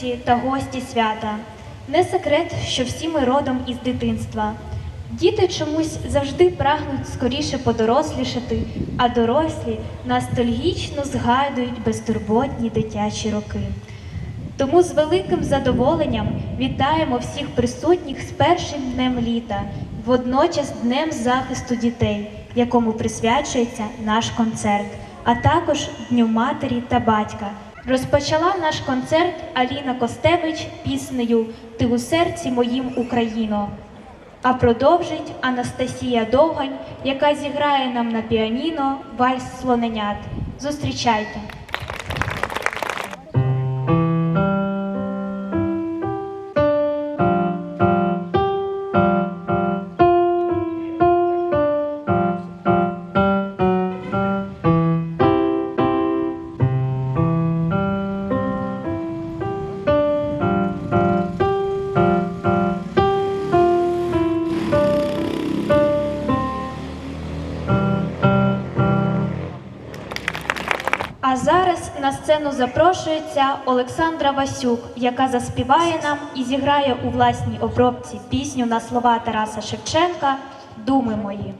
односельці та гості свята. Не секрет, що всі ми родом із дитинства. Діти чомусь завжди прагнуть скоріше подорослішати, а дорослі ностальгічно згадують безтурботні дитячі роки. Тому з великим задоволенням вітаємо всіх присутніх з першим днем літа, водночас днем захисту дітей, якому присвячується наш концерт, а також Дню матері та батька. Розпочала наш концерт Аліна Костевич піснею Ти у серці моїм Україно. А продовжить Анастасія Довгань, яка зіграє нам на піаніно вальс слоненят. Зустрічайте! Запрошується Олександра Васюк, яка заспіває нам і зіграє у власній обробці пісню на слова Тараса Шевченка Думи мої.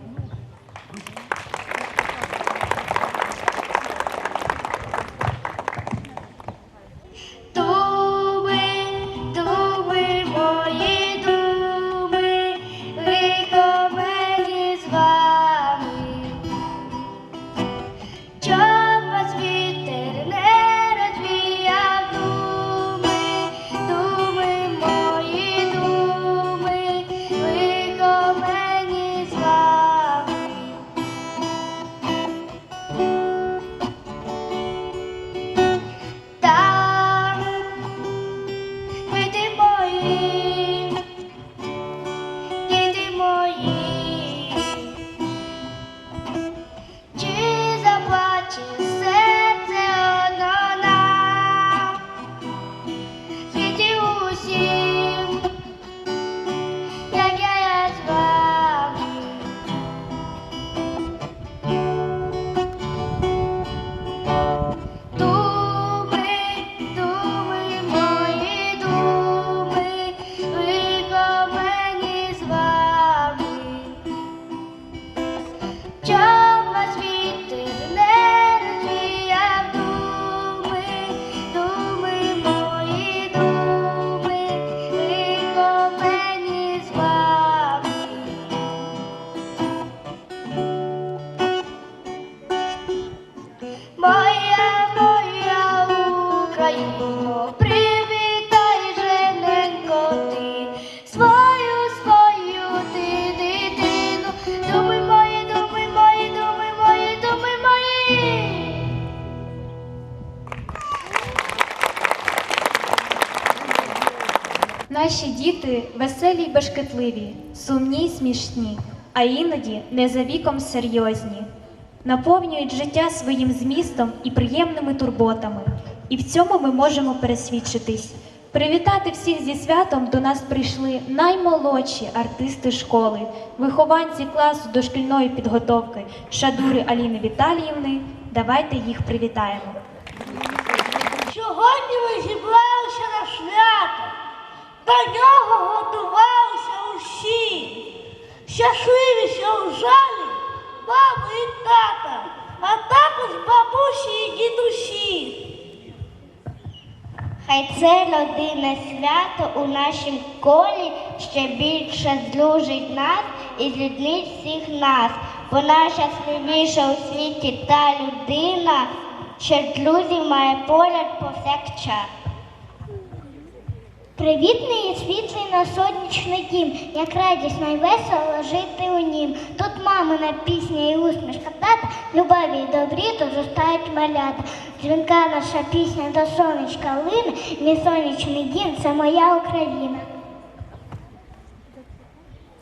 Веселі сумні й смішні, а іноді не за віком серйозні, наповнюють життя своїм змістом і приємними турботами. І в цьому ми можемо пересвідчитись. Привітати всіх зі святом до нас прийшли наймолодші артисти школи, вихованці класу дошкільної підготовки Шадури Аліни Віталіївни. Давайте їх привітаємо. Сьогодні ми зібралися на свято. До нього готувалися усі. Щасливі, залі мами і тата, а також бабусі і дідусі. Хай це родинне свято у нашім колі ще більше здружить нас і зріднить всіх нас, бо найщасливіша у світі та людина, що друзів має поряд повсякчас. Привітний і світлий на сонячний дім, як радісно й весело жити у нім. Тут мамина пісня і усмішка тата, любові й добрі зростають малята. Дзвінка наша пісня до сонечка лине, мій сонячний дім це моя Україна.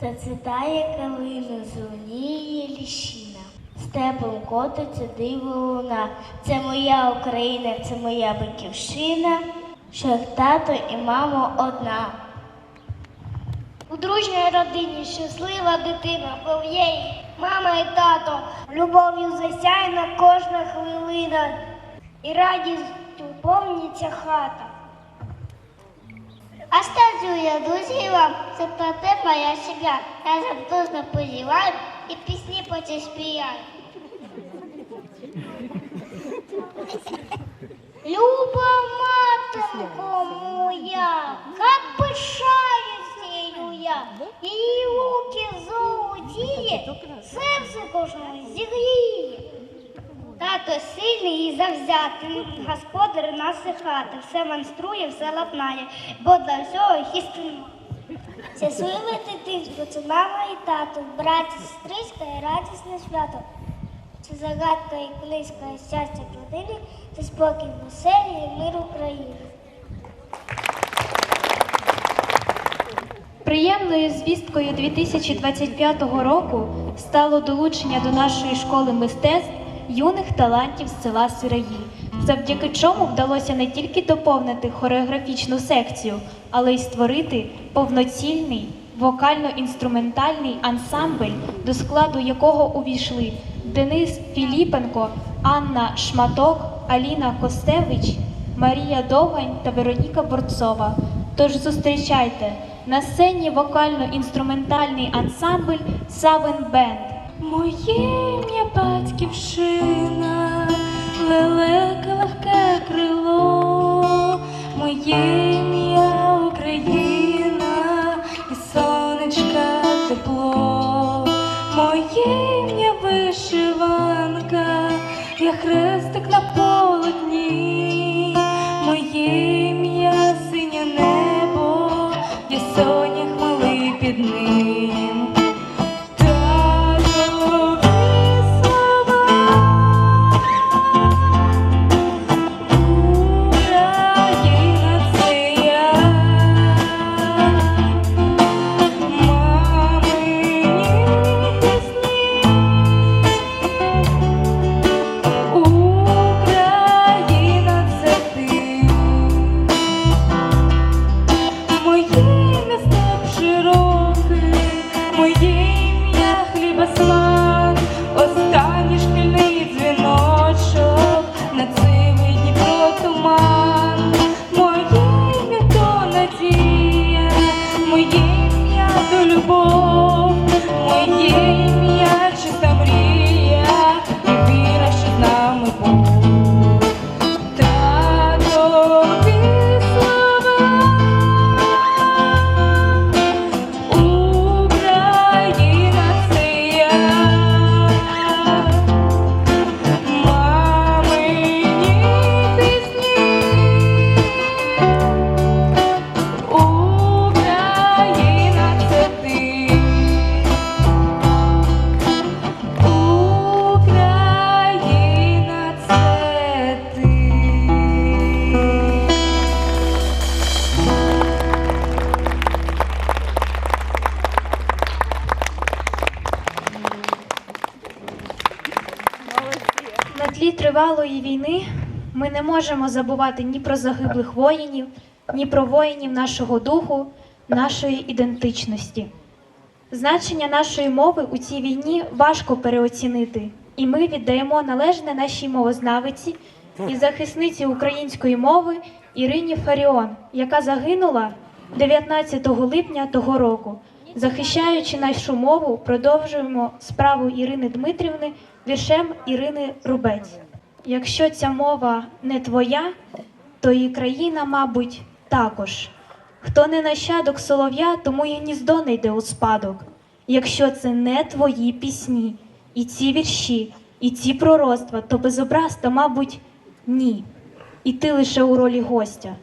Зацвітає калина, зеленіє ліщина. Степом котиться диво луна. Це моя Україна, це моя батьківщина, що тато і мама одна. У дружній родині щаслива дитина, бо в її мама і тато. Любов'ю засяйна кожна хвилина. і радістю повниться хата. Скажу я друзі вам, це про те моя сім'я. Я завдовно позіваю і пісні потім співаю. Люба матінко моя, как пишаюсь нею я, її руки золотіє, серце кожного зігріє. Тато сильний і завзятий, господар нашої хати, все манструє, все лапнає, бо для всього хістримо. Щасливе дитинство, це мама і тато, браті, сестричка і радісне свято. Це загадка і колиска і щастя в родині, це спокій в оселі і мир України. Приємною звісткою 2025 року стало долучення до нашої школи мистецтв юних талантів з села Сираї, завдяки чому вдалося не тільки доповнити хореографічну секцію, але й створити повноцінний вокально-інструментальний ансамбль, до складу якого увійшли Денис Філіпенко, Анна Шматок, Аліна Костевич, Марія Довгань та Вероніка Борцова. Тож зустрічайте на сцені вокально-інструментальний ансамбль Савен Бенд. Моє ім'я батьківщина, лелеке легке крило, моє ім'я Україна хрестик на полотні, моє ім'я синє небо, є соня малий під ним. Не можемо забувати ні про загиблих воїнів, ні про воїнів нашого духу, нашої ідентичності. Значення нашої мови у цій війні важко переоцінити, і ми віддаємо належне нашій мовознавиці і захисниці української мови Ірині Фаріон, яка загинула 19 липня того року. Захищаючи нашу мову, продовжуємо справу Ірини Дмитрівни віршем Ірини Рубець. Якщо ця мова не твоя, то і країна, мабуть, також. Хто не нащадок солов'я, тому і гніздо не йде у спадок. Якщо це не твої пісні, і ці вірші, і ці пророцтва, то безобраз, та, мабуть, ні. І ти лише у ролі гостя.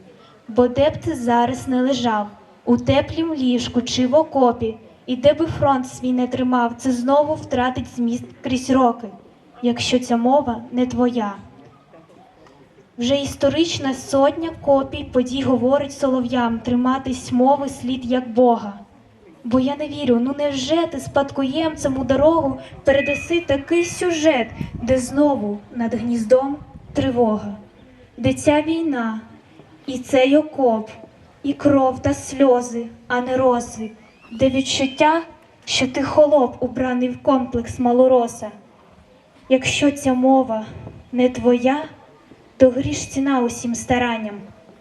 Бо де б ти зараз не лежав, у теплім ліжку чи в окопі, і де би фронт свій не тримав, це знову втратить зміст крізь роки, якщо ця мова не твоя. Вже історична сотня копій подій говорить солов'ям триматись мови слід як Бога. Бо я не вірю, ну невже ти спадкоємцем у дорогу передаси такий сюжет, де знову над гніздом тривога, де ця війна, і цей окоп, і кров та сльози, а не рози, де відчуття, що ти холоп, убраний в комплекс малороса. Якщо ця мова не твоя, то гріш ціна усім старанням.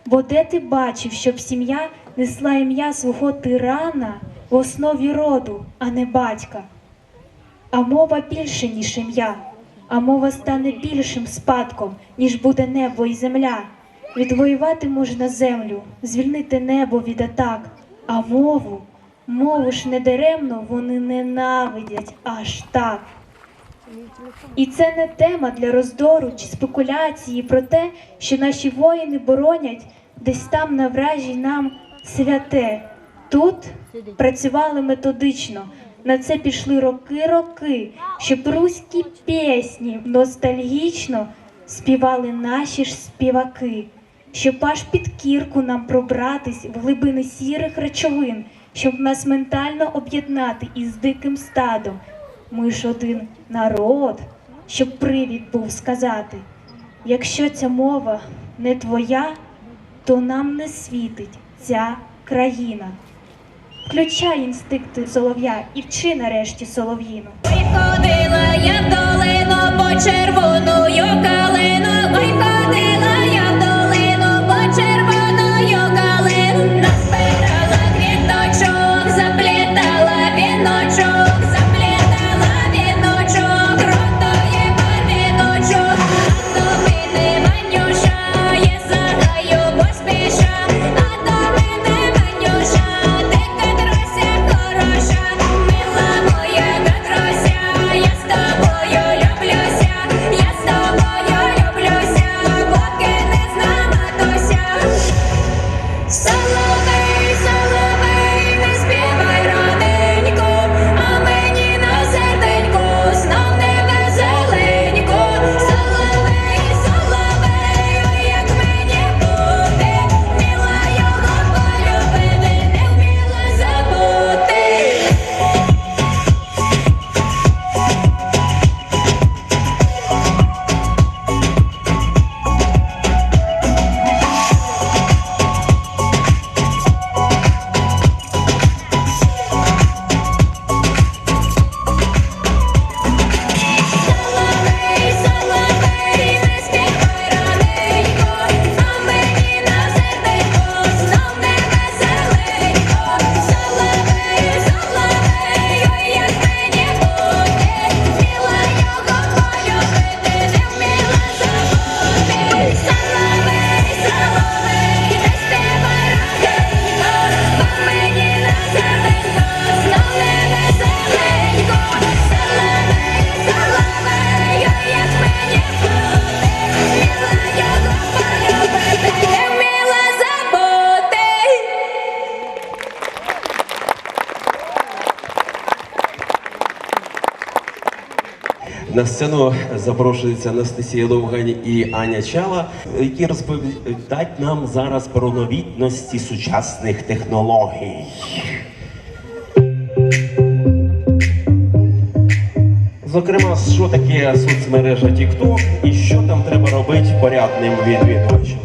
Бо де ти бачив, щоб сім'я несла ім'я свого тирана в основі роду, а не батька? А мова більше, ніж ім'я, а мова стане більшим спадком, ніж буде небо і земля. Відвоювати можна землю, звільнити небо від атак, а мову, мову ж недаремно вони ненавидять аж так. І це не тема для роздору чи спекуляції про те, що наші воїни боронять десь там на вражі нам святе. Тут працювали методично. На це пішли роки-роки, щоб руські пісні ностальгічно співали наші ж співаки, щоб аж під кірку нам пробратись в глибини сірих речовин, щоб нас ментально об'єднати із диким стадом. Ми ж один народ, щоб привід був сказати. Якщо ця мова не твоя, то нам не світить ця країна. Включай інстинкти солов'я і вчи нарешті солов'їну. Ой, ходила я в долину по червоною калину. На сцену запрошується Анастасія Довгань і Аня Чала, які розповідають нам зараз про новітності сучасних технологій. Зокрема, що таке соцмережа TikTok і що там треба робити порядним відвідувачам.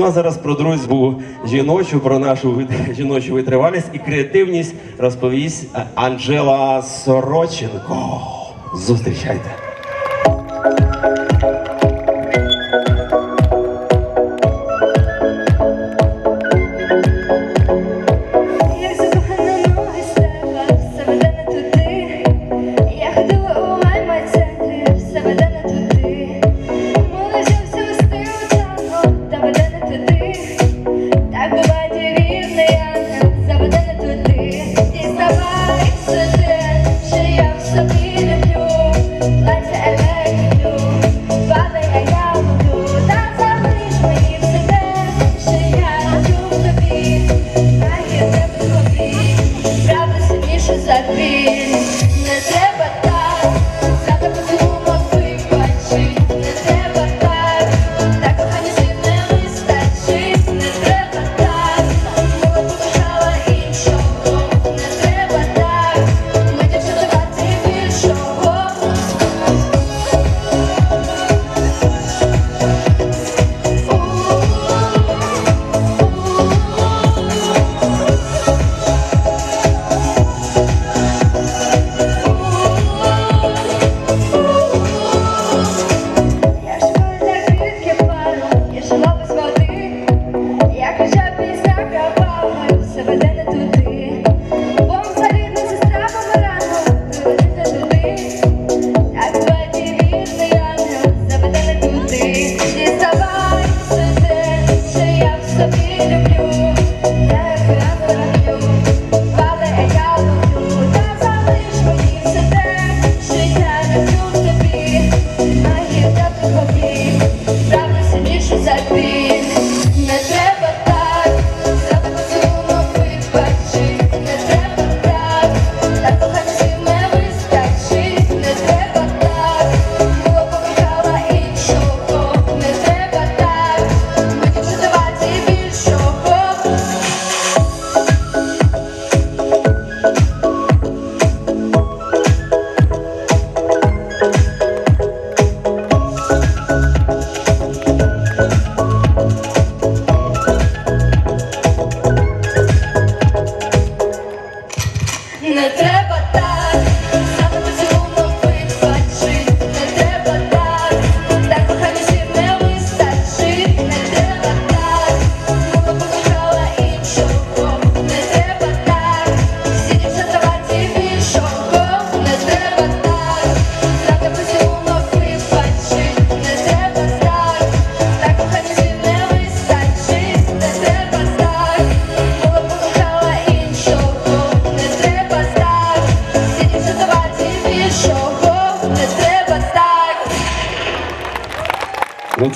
Ну а зараз про дружбу жіночу, про нашу жіночу витривалість і креативність розповість Анжела Сороченко. Зустрічайте.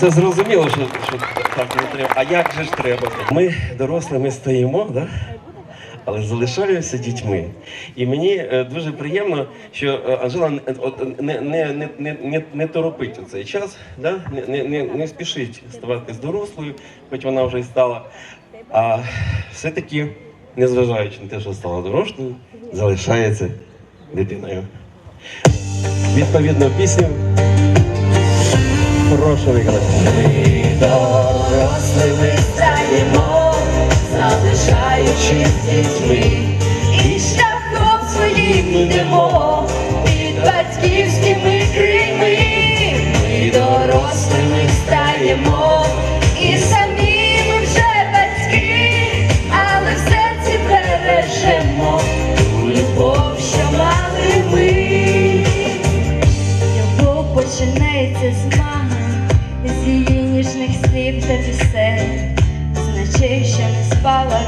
це зрозуміло, що що так не треба. А як же ж треба? Ми дорослими стоїмо, да? але залишаємося дітьми. І мені е, дуже приємно, що е, Анжела е, не не, не, не, не, торопить у цей час, да? не, не, не спішить ставати з дорослою, хоч вона вже й стала. А все-таки, незважаючи на те, що стала дорослою, залишається дитиною. Відповідно пісню. Прошу виграти. Ми дорослими стаємо, залишаючись дітьми, і шляхом своїм йдемо. Що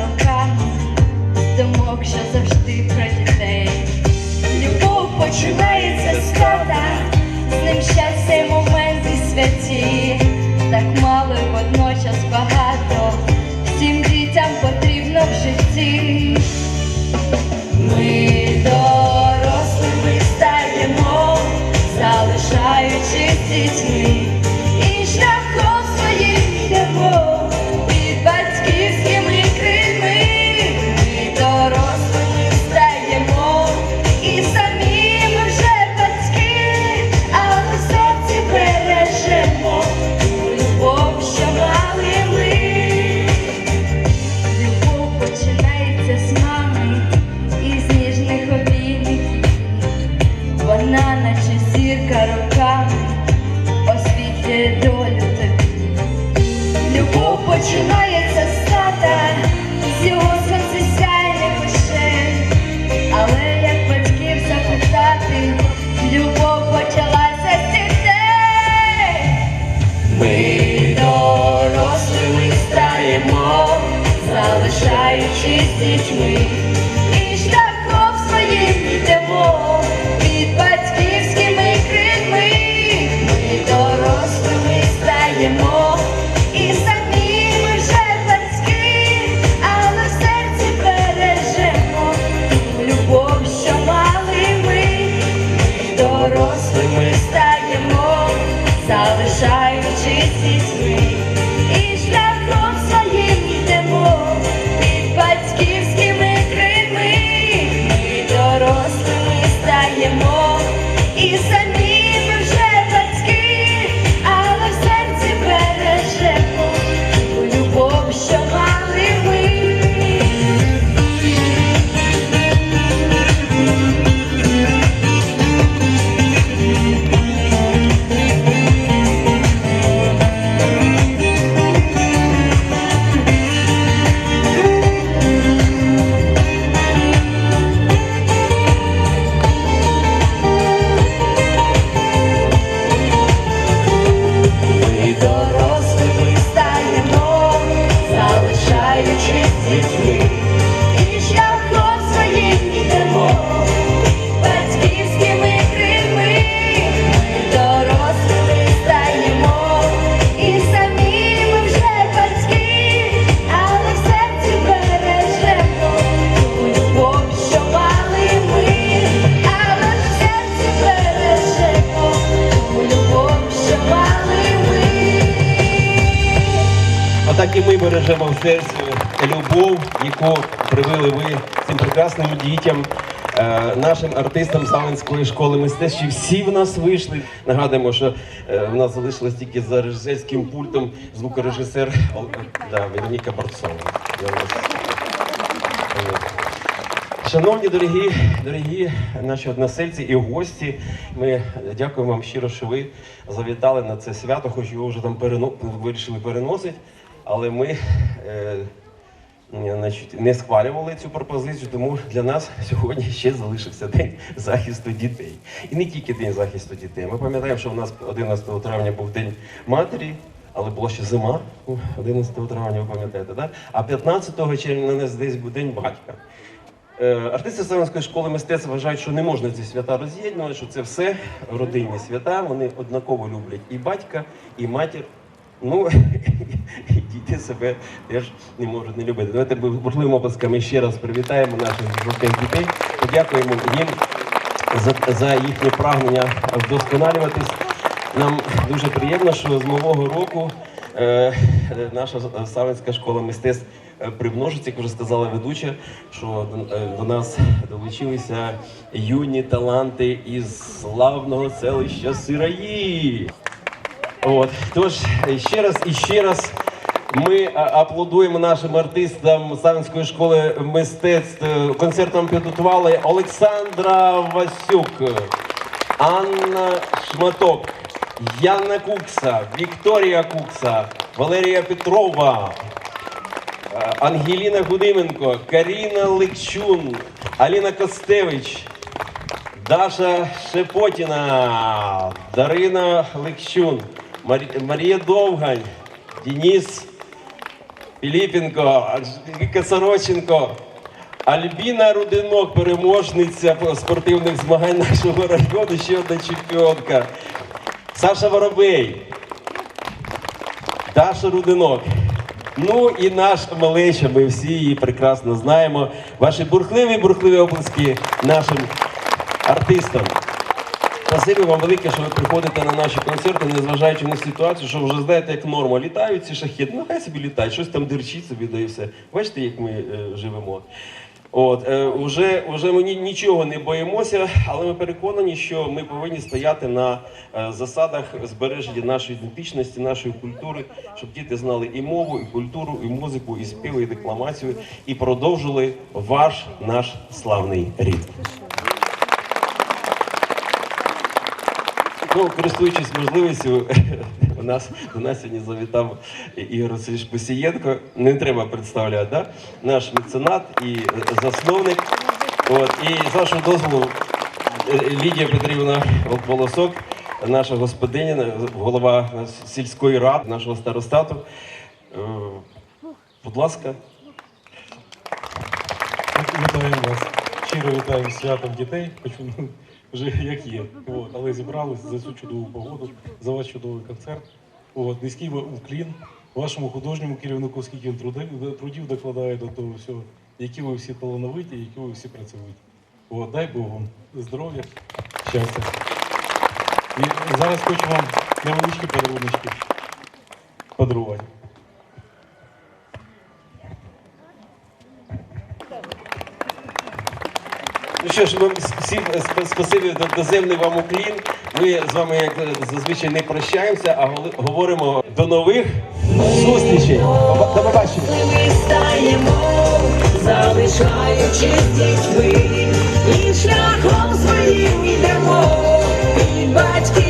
артистам школи мистецтв. Всі в нас вийшли. Нагадуємо, що е, в нас залишилось тільки за режисерським пультом звукорежисер да, Вероніка Борцова. Шановні дорогі, дорогі наші односельці і гості, ми дякуємо вам щиро, що ви завітали на це свято, хоч його вже там перено... вирішили переносити. Але ми е, значить, не схвалювали цю пропозицію, тому для нас сьогодні ще залишився день захисту дітей. І не тільки день захисту дітей. Ми пам'ятаємо, що у нас 11 травня був день матері. Але була ще зима, 11 травня, ви пам'ятаєте, так? А 15 червня у нас десь був день батька. Е, Артисти Савинської школи мистецтв вважають, що не можна ці свята роз'єднувати, що це все родинні свята. Вони однаково люблять і батька, і матір. Ну, діти себе теж не можуть не любити. Давайте бурхливими оплесками ще раз привітаємо наших жовтих дітей, подякуємо їм за, за їхнє прагнення вдосконалюватись. Нам дуже приємно, що з нового року е, е, наша Савинська школа мистецтв е, примножиться, як вже сказала ведуча, що до, е, до нас долучилися юні таланти із славного селища Сираї. От тож ще раз і ще раз ми аплодуємо нашим артистам Савинської школи мистецтв. Е, Концертом підготували Олександра Васюк, Анна Шматок, Яна Кукса, Вікторія Кукса, Валерія Петрова, е, Ангеліна Гудименко, Каріна Ликчун, Аліна Костевич. Даша Шепотіна, Дарина Ликщун, Марія Довгань, Денис Піліпенко, Анжеліка Сороченко, Альбіна Рудинок, переможниця спортивних змагань нашого району, ще одна чемпіонка. Саша Воробей, Даша Рудинок. Ну і наш малеча, ми всі її прекрасно знаємо. Ваші бурхливі, бурхливі оплески нашим артистам. Спасибі вам велике, що ви приходите на наші концерти, незважаючи на ситуацію, що вже знаєте, як норма. Літають ці шахети, ну хай собі літають, щось там дирчить собі, да і все. Бачите, як ми е, живемо. От, е, уже, уже ми ні- нічого не боїмося, але ми переконані, що ми повинні стояти на е, засадах збереження нашої ідентичності, нашої культури, щоб діти знали і мову, і культуру, і музику, і співи, і декламацію, і продовжили ваш наш славний рід. Ну, користуючись можливістю, у нас у нас сьогодні завітав Ігор Васильович Посієнко. Не треба представляти, да? наш меценат і засновник. От, і з вашого дозволу, Лідія Петрівна Волосок, наша господиня, голова сільської ради, нашого старостату. Е, Будь ласка, Вітаємо вас. Щиро вітаємо святом дітей, вже як є. От, але зібралися за цю чудову погоду, за ваш чудовий концерт. От, низький уклін вашому художньому керівнику, скільки він трудів докладає до того всього, які ви всі талановиті, які ви всі працюють. От, дай Бог вам здоров'я, щастя. І зараз хочу вам невеличкі подарунки що ж, ми всім спасибі доземний вам уклін. Ми з вами, як зазвичай, не прощаємося, а говоримо до нових зустрічей. До побачення. Ми стаємо, залишаючись дітьми, і шляхом своїм ідемо, і батьки.